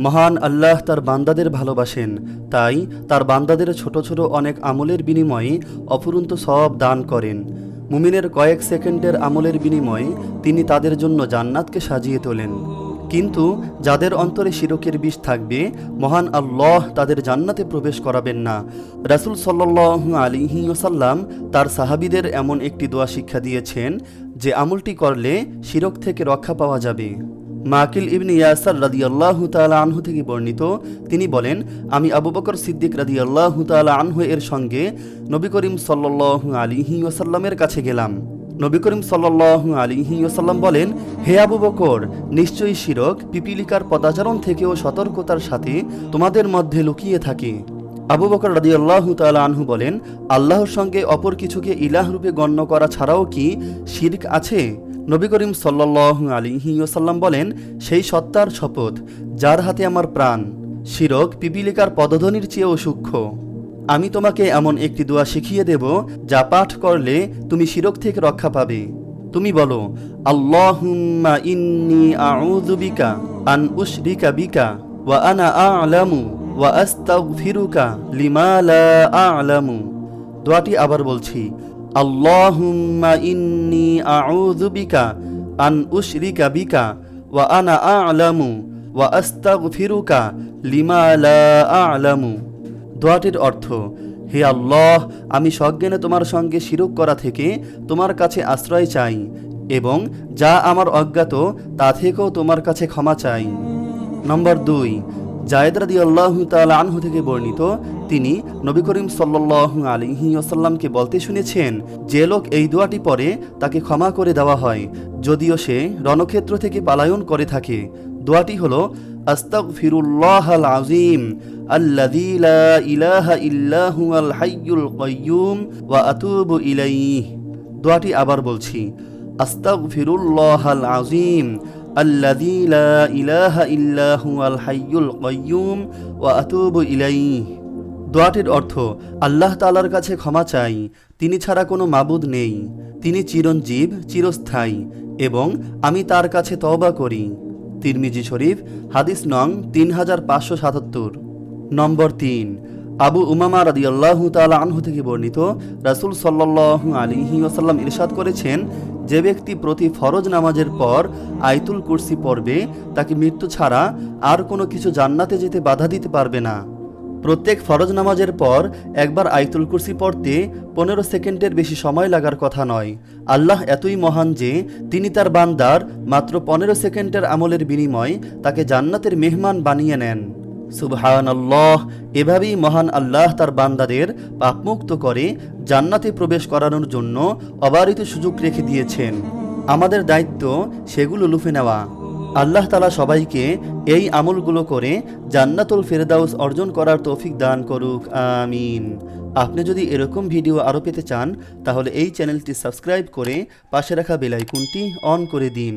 মহান আল্লাহ তার বান্দাদের ভালোবাসেন, তাই তার বান্দাদের ছোট ছোট অনেক আমলের বিনিময়ে অফুরন্ত সব দান করেন। মুমিনের কয়েক সেকেন্ডের আমলের বিনিময়ে তিনি তাদের জন্য জান্নাতকে সাজিয়ে তোলেন। কিন্তু যাদের অন্তরে শিরকের বিষ থাকবে, মহান আল্লাহ তাদের জান্নাতে প্রবেশ করাবেন না। রাসুল সাল্লাহ আলিহি ওসাল্লাম তার সাহাবিদের এমন একটি দোয়া শিক্ষা দিয়েছেন যে আমলটি করলে শিরক থেকে রক্ষা পাওয়া যাবে। মাকিল ইবনি ইয়াসার আল্লাহ তালা আনহু থেকে বর্ণিত, তিনি বলেন, আমি আবু বকর সিদ্দিক রাদি আল্লাহ তালা আনহু এর সঙ্গে নবী করিম সাল্লাহ আলিহি ওসাল্লামের কাছে গেলাম। নবী করিম সাল্লাহ আলিহি ওসাল্লাম বলেন, হে আবু বকর, নিশ্চয়ই শিরক, পিপিলিকার পদাচরণ থেকেও সতর্কতার সাথে তোমাদের মধ্যে লুকিয়ে থাকে। আবু বকর রাদি আল্লাহ তালা আনহু বলেন, আল্লাহর সঙ্গে অপর কিছুকে ইলাহ রূপে গণ্য করা ছাড়াও কি শির্ক আছে? নবী করিম সাল্লাহ আলিহি ওসাল্লাম বলেন, সেই সত্তার শপথ, যার হাতে আমার প্রাণ, শিরক, পিপিলিকার পদধ্বনির চেয়েও সূক্ষ্ম। আমি তোমাকে এমন একটি দোয়া শিখিয়ে দেব, যা পাঠ করলে তুমি শিরক থেকে রক্ষা পাবে। তুমি বলো, আল্লাহুম্মা ইন্নি আন বিকা আনা লিমা লা দোয়াটি আবার বলছি আল্লাহুম্মা ইন্নি আউযু বিকা আন উশরিকা বিকা ওয়া আনা আ'লামু ওয়া আস্তাগফিরুকা লিমা লা আ'লামু দোয়াটির অর্থ, হে আল্লাহ, আমি সজ্ঞানে তোমার সঙ্গে শিরক করা থেকে তোমার কাছে আশ্রয় চাই এবং যা আমার অজ্ঞাত তা থেকেও তোমার কাছে ক্ষমা চাই। নম্বর দুই জায়েদ রাদি আল্লাহ আনহু থেকে বর্ণিত, তিনি নবী করিম সাল্লাহ আলিহি আসাল্লামকে বলতে শুনেছেন, যে লোক এই দোয়াটি পরে তাকে ক্ষমা করে দেওয়া হয়, যদিও সে রণক্ষেত্র থেকে পালায়ন করে থাকে। দোয়াটি হলো আস্তাগফিরুল্লাহ আল আজিম আল্লাযী লা ইলাহা ইল্লা হুয়াল হাইয়ুল কাইয়্যুম ওয়া দোয়াটি আবার বলছি আস্তাগফিরুল্লাহ আল আজিম আল্লাযী লা ইলাহা ইল্লা হুয়াল হাইয়ুল কাইয়্যুম ওয়া আতুবু দোয়াটির অর্থ, আল্লাহ তালার কাছে ক্ষমা চাই, তিনি ছাড়া কোনো মাবুদ নেই, তিনি চিরঞ্জীব, চিরস্থায়ী, এবং আমি তার কাছে তওবা করি। তিরমিজি শরীফ, হাদিস নং তিন হাজার পাঁচশো সাতাত্তর। নম্বর তিন আবু উমামা রাদি আল্লাহ তালা আনহু থেকে বর্ণিত, রাসুল সাল্লাহ আলিহি ওসাল্লাম ইরশাদ করেছেন, যে ব্যক্তি প্রতি ফরজ নামাজের পর আইতুল কুরসি পড়বে, তাকে মৃত্যু ছাড়া আর কোনো কিছু জান্নাতে যেতে বাধা দিতে পারবে না। প্রত্যেক ফরজ নামাজের পর একবার আইতুল কুরসি পড়তে পনেরো সেকেন্ডের বেশি সময় লাগার কথা নয়। আল্লাহ এতই মহান যে তিনি তার বান্দার মাত্র পনেরো সেকেন্ডের আমলের বিনিময় তাকে জান্নাতের মেহমান বানিয়ে নেন। সুবহান আল্লাহ এভাবেই মহান আল্লাহ তার বান্দাদের পাপমুক্ত করে জান্নাতে প্রবেশ করানোর জন্য অবারিত সুযোগ রেখে দিয়েছেন। আমাদের দায়িত্ব সেগুলো লুফে নেওয়া। আল্লাহ তালা সবাইকে এই আমলগুলো করে জান্নাতুল ফেরদাউস অর্জন করার তৌফিক দান করুক, আমিন। আপনি যদি এরকম ভিডিও আরও পেতে চান, তাহলে এই চ্যানেলটি সাবস্ক্রাইব করে পাশে রাখা বেলাইকুনটি অন করে দিন।